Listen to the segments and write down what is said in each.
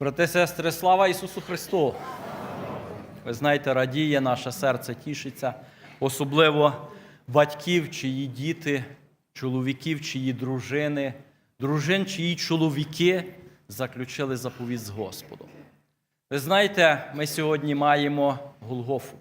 Брати, сестри, слава Ісусу Христу! Ви знаєте, радіє наше серце, тішиться, особливо батьків, чиї діти, чоловіків, чиї дружини, дружин, чиї чоловіки заключили заповіт з Господом. Ви знаєте, ми сьогодні маємо Голгофу.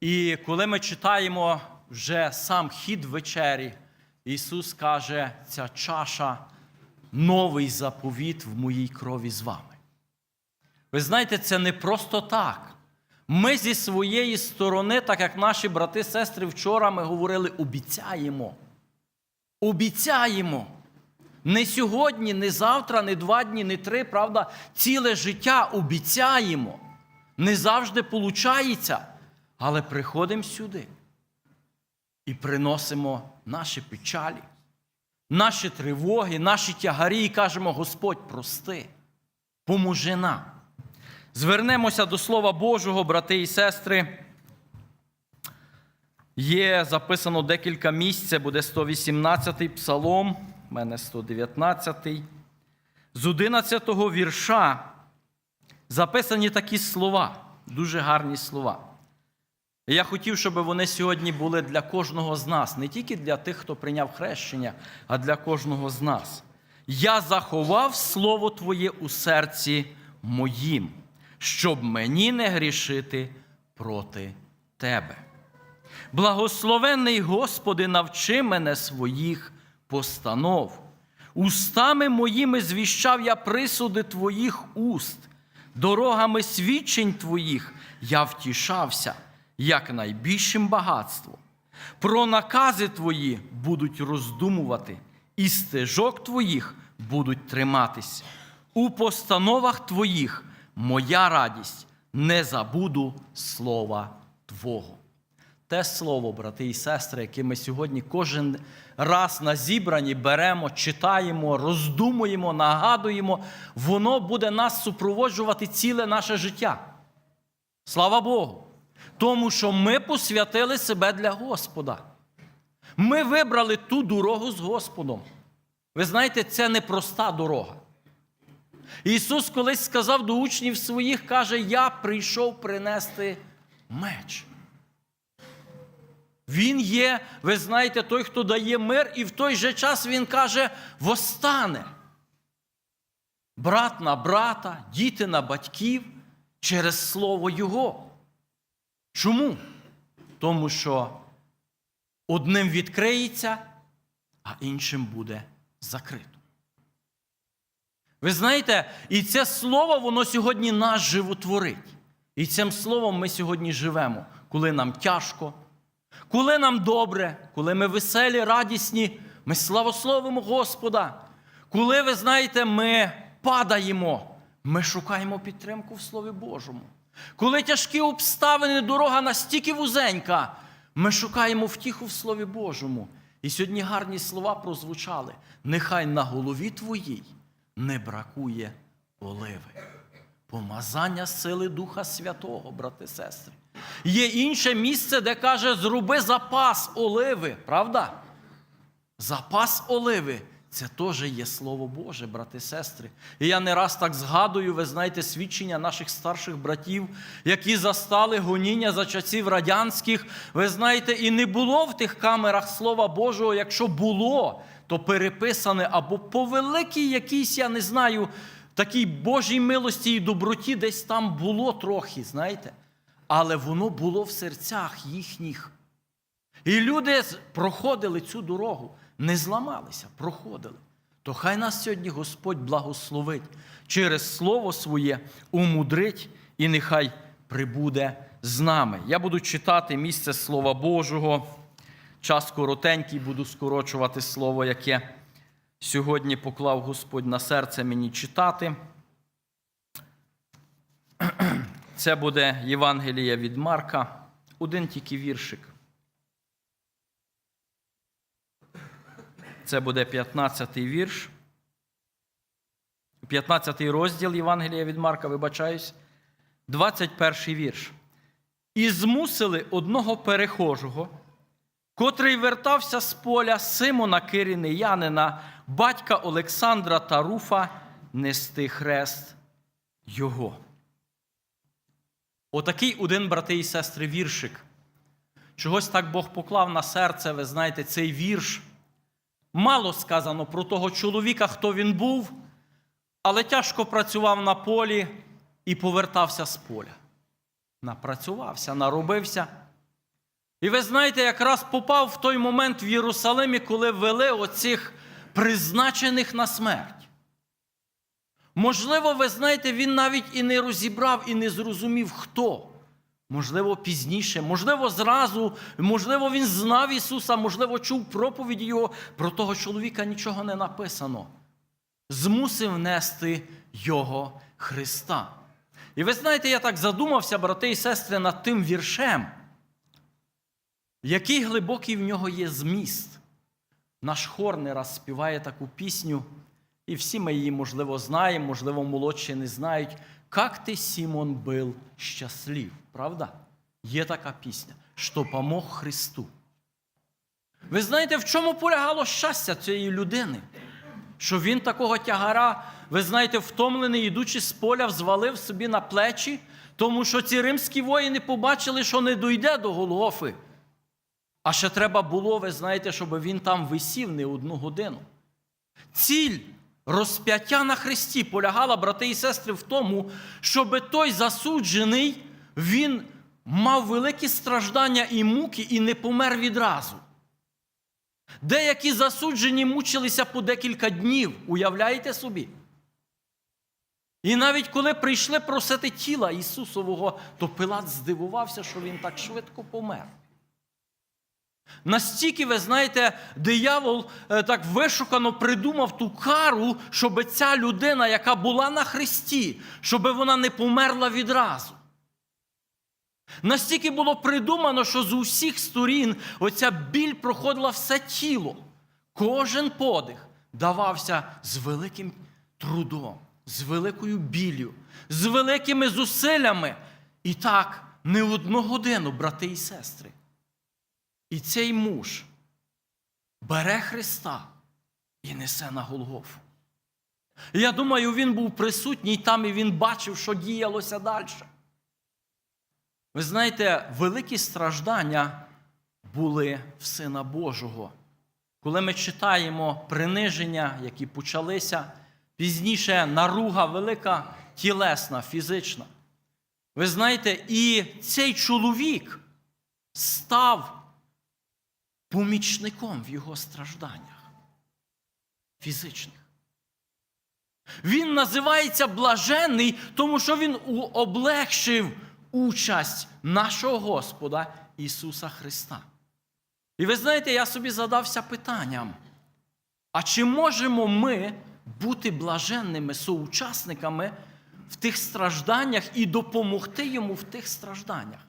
І коли ми читаємо вже сам хід вечері, Ісус каже, ця чаша новий заповіт в моїй крові з вами. Ви знаєте, це не просто так. Ми зі своєї сторони, так як наші брати сестри вчора ми говорили, обіцяємо. Обіцяємо. Не сьогодні, не завтра, не два дні, не три, правда, ціле життя обіцяємо. Не завжди виходить, але приходимо сюди і приносимо наші печалі, наші тривоги, наші тягарі і кажемо: Господь, прости, поможи нам. Звернемося до Слова Божого, брати і сестри. Є записано декілька місць, це буде 118-й псалом, в мене 119-й. З 11-го вірша записані такі слова, дуже гарні слова. Я хотів, щоб вони сьогодні були для кожного з нас, не тільки для тих, хто прийняв хрещення, а для кожного з нас. Я заховав Слово Твоє у серці моїм, щоб мені не грішити проти Тебе. Благословенний Господи, навчи мене своїх постанов. Устами моїми звіщав я присуди Твоїх уст, дорогами свідчень Твоїх я втішався, як найбільшим багатством. Про накази Твої будуть роздумувати, і стежок Твоїх будуть триматись. У постановах Твоїх моя радість, не забуду слова Твого. Те слово, брати і сестри, яке ми сьогодні кожен раз на зібранні беремо, читаємо, роздумуємо, нагадуємо, воно буде нас супроводжувати ціле наше життя. Слава Богу! Тому що ми посвятили себе для Господа. Ми вибрали ту дорогу з Господом. Ви знаєте, це не проста дорога. Ісус колись сказав до учнів своїх, каже, я прийшов принести меч. Він є, ви знаєте, той, хто дає мир, і в той же час Він каже, восстане. Брат на брата, діти на батьків через слово Його. Чому? Тому що одним відкриється, а іншим буде закрито. Ви знаєте, і це слово, воно сьогодні нас животворить. І цим словом ми сьогодні живемо, коли нам тяжко, коли нам добре, коли ми веселі, радісні, ми славословимо Господа. Коли, ви знаєте, ми падаємо, ми шукаємо підтримку в Слові Божому. Коли тяжкі обставини, дорога настільки вузенька, ми шукаємо втіху в Слові Божому. І сьогодні гарні слова прозвучали. Нехай на голові твоїй не бракує оливи. Помазання сили Духа Святого, брати сестри. Є інше місце, де каже, зроби запас оливи, правда? Запас оливи це теж є Слово Боже, брати сестри. І я не раз так згадую, ви знаєте, свідчення наших старших братів, які застали гоніння за часів радянських. Ви знаєте, і не було в тих камерах Слова Божого, якщо було, то переписане або по великій якійсь, я не знаю, такій Божій милості і доброті десь там було трохи, знаєте. Але воно було в серцях їхніх. І люди проходили цю дорогу, не зламалися, проходили. То хай нас сьогодні Господь благословить через Слово своє умудрить і нехай прибуде з нами. Я буду читати місце Слова Божого. Час коротенький, буду скорочувати слово, яке сьогодні поклав Господь на серце мені читати. Це буде Євангеліє від Марка, один тільки віршик. Це буде 15-й вірш. 15-й розділ Євангелія від Марка, вибачаюсь, 21-й вірш. І змусили одного перехожого, котрий вертався з поля Симона Киринеянина, батька Олександра та Руфа, нести хрест Його. Отакий один, брати і сестри, віршик. Чогось так Бог поклав на серце, ви знаєте, цей вірш. Мало сказано про того чоловіка, хто він був, але тяжко працював на полі і повертався з поля. Напрацювався, наробився. І ви знаєте, якраз попав в той момент в Єрусалимі, коли вели оцих призначених на смерть. Можливо, ви знаєте, він навіть і не розібрав, і не зрозумів, хто. Можливо, пізніше, можливо, зразу, можливо, він знав Ісуса, можливо, чув проповіді Його, про того чоловіка нічого не написано. Змусив нести Його Христа. І ви знаєте, я так задумався, брати і сестри, над тим віршем, який глибокий в нього є зміст. Наш хор не раз співає таку пісню, і всі ми її, можливо, знаємо, можливо, молодші не знають. Как ти, Сімон, был щаслив. Правда? Є така пісня, що помог Христу. Ви знаєте, в чому полягало щастя цієї людини? Що він такого тягара, ви знаєте, втомлений, ідучи з поля, взвалив собі на плечі, тому що ці римські воїни побачили, що не дойде до Голгофи. А ще треба було, ви знаєте, щоб він там висів не одну годину. Ціль розп'яття на Христі полягала, брати і сестри, в тому, щоб той засуджений, він мав великі страждання і муки і не помер відразу. Деякі засуджені мучилися по декілька днів, уявляєте собі? І навіть коли прийшли просити тіла Ісусового, то Пилат здивувався, що він так швидко помер. Настільки, ви знаєте, диявол е, так вишукано придумав ту кару, щоб ця людина, яка була на Христі, щоб вона не померла відразу. Настільки було придумано, що з усіх сторін оця біль проходила все тіло. Кожен подих давався з великим трудом, з великою біллю, з великими зусиллями. І так не одну годину, брати і сестри. І цей муж бере Христа і несе на Голгофу. Я думаю, він був присутній там і він бачив, що діялося далі. Ви знаєте, великі страждання були в Сина Божого. Коли ми читаємо приниження, які почалися, пізніше наруга велика, тілесна, фізична. Ви знаєте, і цей чоловік став помічником в його стражданнях фізичних. Він називається блаженний, тому що він облегшив участь нашого Господа Ісуса Христа. І ви знаєте, я собі задався питанням: а чи можемо ми бути блаженними соучасниками в тих стражданнях і допомогти йому в тих стражданнях?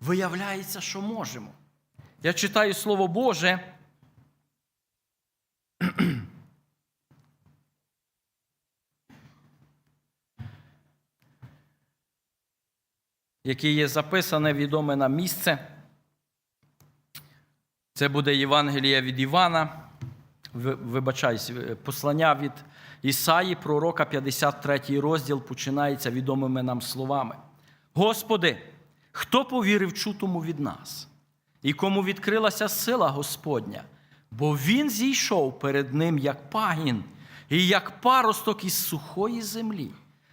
Виявляється, що можемо. Я читаю Слово Боже. Яке є записане відоме нам місце. Це буде Євангелія від Івана. Ви- Вибачаюсь, послання від Ісаї, пророка, 53 розділ, починається відомими нам словами. Господи, хто повірив чутому від нас? І кому відкрилася сила Господня, бо він зійшов перед ним як пагін, і як паросток із сухої землі.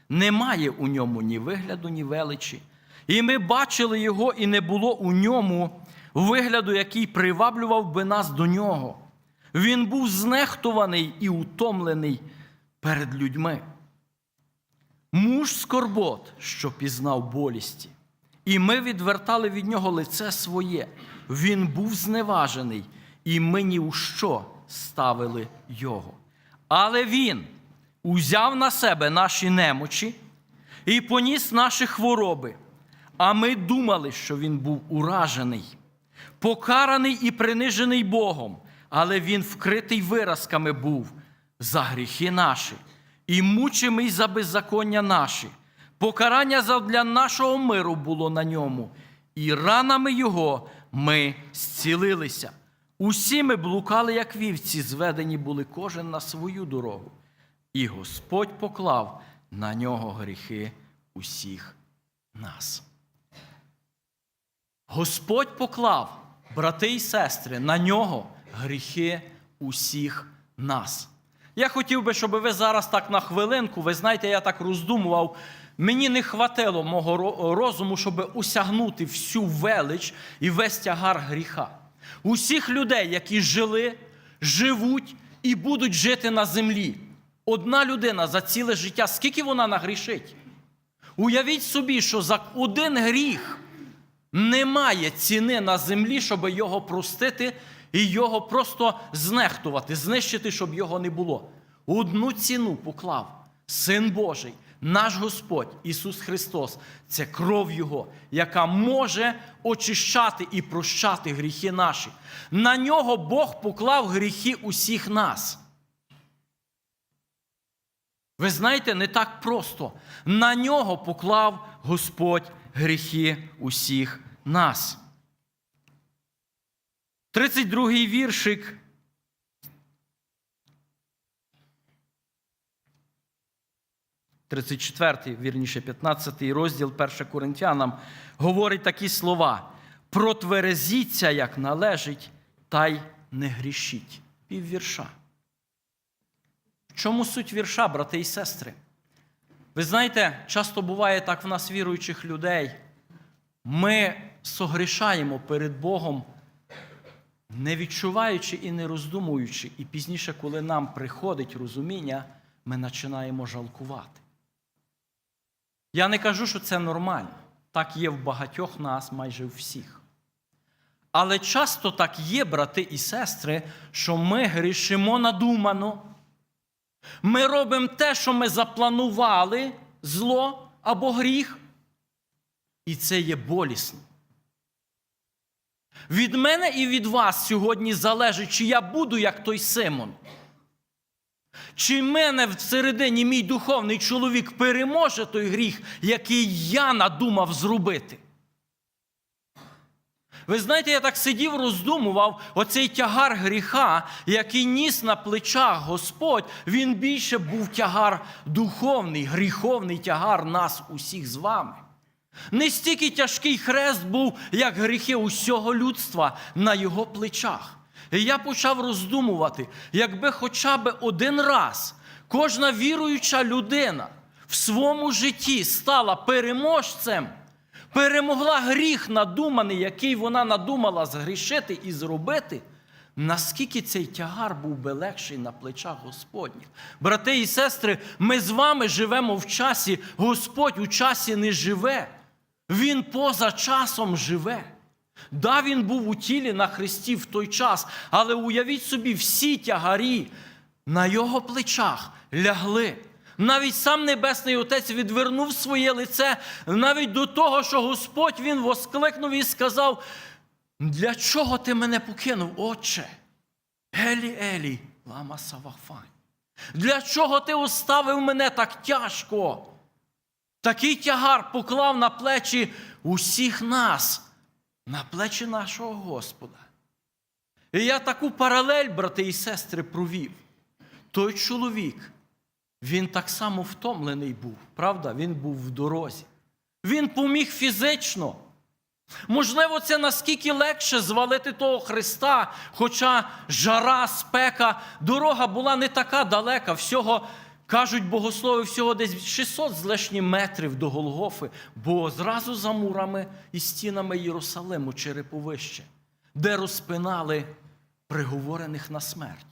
Немає у ньому ні вигляду, ні величі. І ми бачили його, і не було у ньому вигляду, який приваблював би нас до нього. Він був знехтуваний і утомлений перед людьми. Муж скорбот, що пізнав болісті, і ми відвертали від нього лице своє. Він був зневажений, і ми ні у що ставили його. Але він узяв на себе наші немочі і поніс наші хвороби. А ми думали, що він був уражений, покараний і принижений Богом, але він вкритий виразками був за гріхи наші, і мучимий за беззаконня наші. Покарання для нашого миру було на ньому, і ранами його ми зцілилися. Усі ми блукали, як вівці, зведені були кожен на свою дорогу. і Господь поклав на нього гріхи усіх нас. Господь поклав, брати і сестри, на нього гріхи усіх нас. Я хотів би, щоб ви зараз так на хвилинку, ви знаєте, я так роздумував. Мені не хватило мого розуму, щоб усягнути всю велич і весь тягар гріха. Усіх людей, які жили, живуть і будуть жити на землі. Одна людина за ціле життя, скільки вона нагрішить? Уявіть собі, що за один гріх немає ціни на землі, щоб його простити і його просто знехтувати, знищити, щоб його не було. Одну ціну поклав Син Божий, наш Господь Ісус Христос. Це кров Його, яка може очищати і прощати гріхи наші. На нього Бог поклав гріхи усіх нас. Ви знаєте, не так просто. На нього поклав Господь гріхи усіх нас. 32-й віршик. Тридцять четвертий, вірніше, 15 розділ 1 Коринтянам говорить такі слова: протверезіться, як належить, та й не грішіть. Піввірша. В чому суть вірша, брати і сестри? Ви знаєте, часто буває так в нас віруючих людей. Ми согрішаємо перед Богом, не відчуваючи і не роздумуючи. І пізніше, коли нам приходить розуміння, ми починаємо жалкувати. Я не кажу, що це нормально. Так є в багатьох нас, майже в всіх. Але часто так є, брати і сестри, що ми грішимо надумано. Ми робимо те, що ми запланували, зло або гріх, і це є болісно. Від мене і від вас сьогодні залежить, чи я буду як той Симон. Чи мене всередині мій духовний чоловік переможе той гріх, який я надумав зробити? Ви знаєте, я так сидів, роздумував, оцей тягар гріха, який ніс на плечах Господь, він більше був тягар духовний, гріховний тягар нас усіх з вами. Не стільки тяжкий хрест був, як гріхи усього людства на його плечах. І я почав роздумувати, якби хоча б один раз кожна віруюча людина в своєму житті стала переможцем, перемогла гріх надуманий, який вона надумала згрішити і зробити, наскільки цей тягар був би легший на плечах Господніх. Брати і сестри, ми з вами живемо в часі, Господь у часі не живе. Він поза часом живе. Да, він був у тілі на Христі в той час, але уявіть собі, всі тягарі на його плечах лягли. Навіть сам Небесний Отець відвернув своє лице навіть до того, що Господь він воскликнув і сказав: Для чого ти мене покинув, Отче? Елі, Елі, лама Савафань. Для чого ти оставив мене так тяжко? Такий тягар поклав на плечі усіх нас, на плечі нашого Господа. І я таку паралель, брати і сестри, провів. Той чоловік, він так само втомлений був, правда? Він був в дорозі. Він поміг фізично. Можливо, це наскільки легше звалити того Христа, хоча жара, спека, дорога була не така далека, всього, кажуть богослови, всього десь 600 з лишнім метрів до Голгофи, бо зразу за мурами і стінами Єрусалиму череповище, де розпинали приговорених на смерть.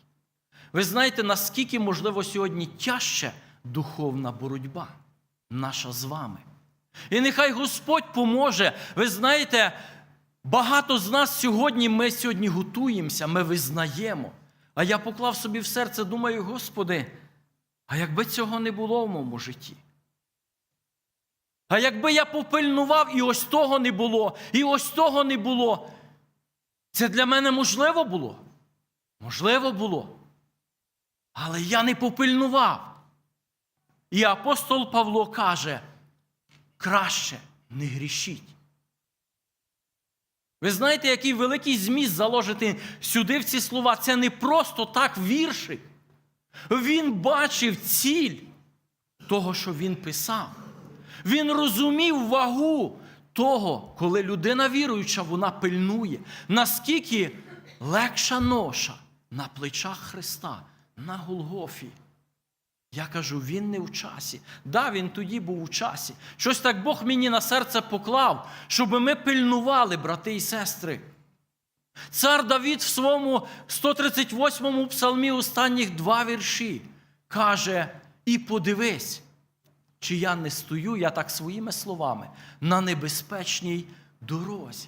Ви знаєте, наскільки можливо сьогодні тяжче духовна боротьба наша з вами. І нехай Господь поможе. Ви знаєте, багато з нас сьогодні ми сьогодні готуємося, ми визнаємо. А я поклав собі в серце, думаю, Господи, а якби цього не було в моєму житті? А якби я попильнував, і ось того не було, і ось того не було, це для мене можливо було? Можливо було. Але я не попильнував. І апостол Павло каже, краще не грішіть. Ви знаєте, який великий зміст заложити сюди в ці слова. Це не просто так віршик. Він бачив ціль того, що він писав. Він розумів вагу того, коли людина віруюча, вона пильнує, наскільки легша ноша на плечах Христа, на Голгофі. Я кажу, він не в часі. Да, він тоді був у часі. Щось так Бог мені на серце поклав, щоб ми пильнували, брати і сестри. Цар Давід в своєму 138-му псалмі останніх два вірші каже: І подивись, чи я не стою, я так своїми словами, на небезпечній дорозі.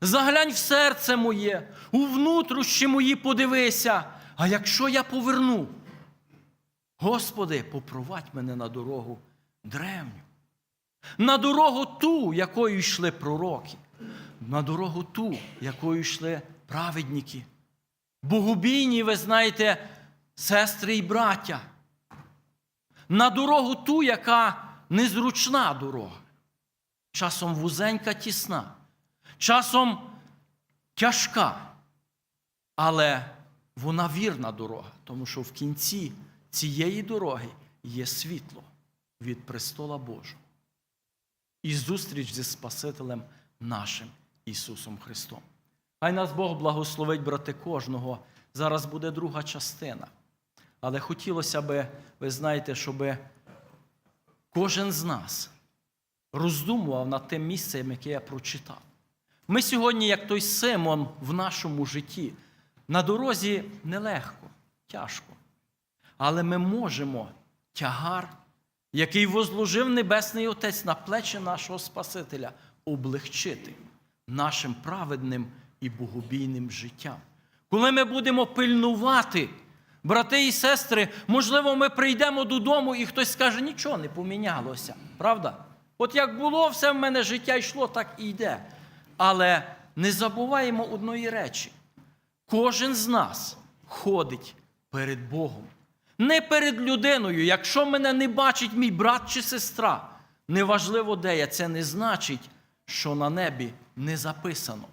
Заглянь в серце моє, у внутрішні мої подивися, а якщо я поверну, Господи, попровадь мене на дорогу древню, на дорогу ту, якою йшли пророки, на дорогу ту, якою йшли праведники. Богобійні, ви знаєте, сестри і браття. На дорогу ту, яка незручна дорога. Часом вузенька тісна, часом тяжка, але вона вірна дорога, тому що в кінці цієї дороги є світло від престола Божого і зустріч зі Спасителем нашим Ісусом Христом. Хай нас Бог благословить, брати, кожного. Зараз буде друга частина. Але хотілося би, ви знаєте, щоб кожен з нас роздумував над тим місцем, яке я прочитав. Ми сьогодні, як той Симон в нашому житті, на дорозі нелегко, тяжко. Але ми можемо тягар, який возложив Небесний Отець на плечі нашого Спасителя, облегчити нашим праведним і богобійним життям. Коли ми будемо пильнувати, брати і сестри, можливо, ми прийдемо додому і хтось скаже, нічого не помінялося. Правда? От як було, все в мене життя йшло, так і йде. Але не забуваємо одної речі: кожен з нас ходить перед Богом. Не перед людиною. Якщо мене не бачить мій брат чи сестра, неважливо де я, це не значить, що на небі не записано.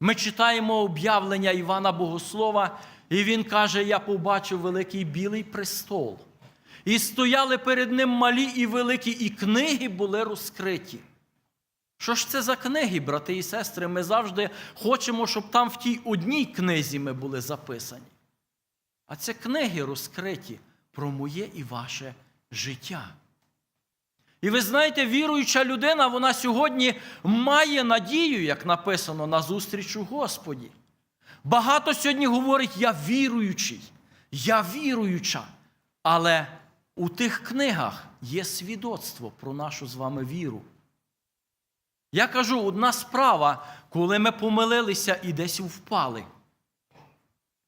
Ми читаємо об'явлення Івана Богослова, і він каже: Я побачив великий білий престол. І стояли перед ним малі і великі, і книги були розкриті. Що ж це за книги, брати і сестри? Ми завжди хочемо, щоб там в тій одній книзі ми були записані. А це книги розкриті про моє і ваше життя. І ви знаєте, віруюча людина, вона сьогодні має надію, як написано, на зустріч у Господі. Багато сьогодні говорить, я віруючий, я віруюча. Але у тих книгах є свідоцтво про нашу з вами віру. Я кажу, одна справа, коли ми помилилися і десь впали.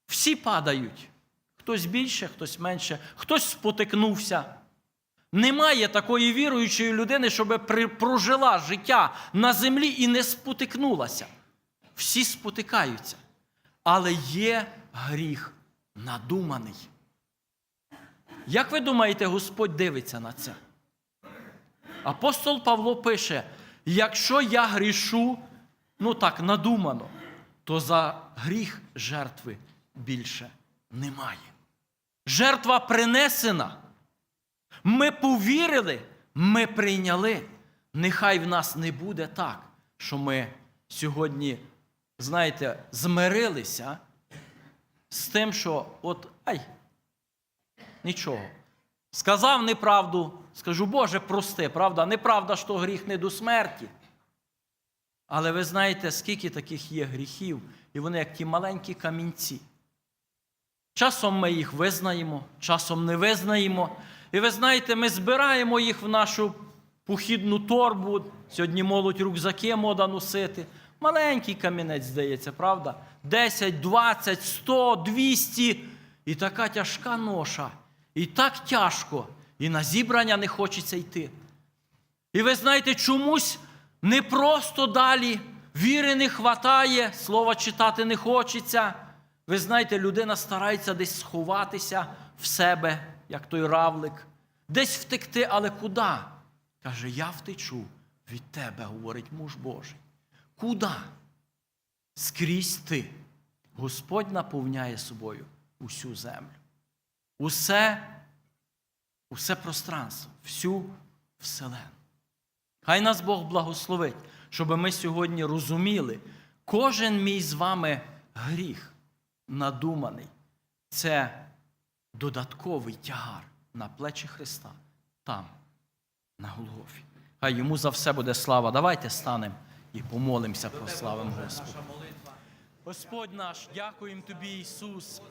Всі падають. Хтось більше, хтось менше, хтось спотикнувся. Немає такої віруючої людини, щоб прожила життя на землі і не спотикнулася. Всі спотикаються. Але є гріх надуманий. Як ви думаєте, Господь дивиться на це? Апостол Павло пише: якщо я грішу, ну так, надумано, то за гріх жертви більше немає. Жертва принесена. Ми повірили, ми прийняли. Нехай в нас не буде так, що ми сьогодні, знаєте, змирилися з тим, що от ай, нічого. Сказав неправду, скажу, Боже, прости, правда, неправда, що гріх не до смерті. Але ви знаєте, скільки таких є гріхів, і вони як ті маленькі камінці. Часом ми їх визнаємо, часом не визнаємо. І ви знаєте, ми збираємо їх в нашу похідну торбу. Сьогодні молодь рюкзаки мода носити. Маленький камінець, здається, правда? 10, 20, 100, 200. І така тяжка ноша. І так тяжко. І на зібрання не хочеться йти. І ви знаєте, чомусь не просто далі. Віри не хватає, слова читати не хочеться. Ви знаєте, людина старається десь сховатися в себе, як той равлик, десь втекти, але куди? Каже, я втечу від тебе, говорить муж Божий. Куди? Скрізь ти. Господь наповняє собою усю землю. усе, усе пространство, всю вселену. Хай нас Бог благословить, щоб ми сьогодні розуміли, кожен мій з вами гріх надуманий це додатковий тягар на плечі Христа там, на Голгофі. Хай йому за все буде слава. Давайте станемо і помолимося, про славу Господа. Господь наш, дякуємо Тобі, Ісус,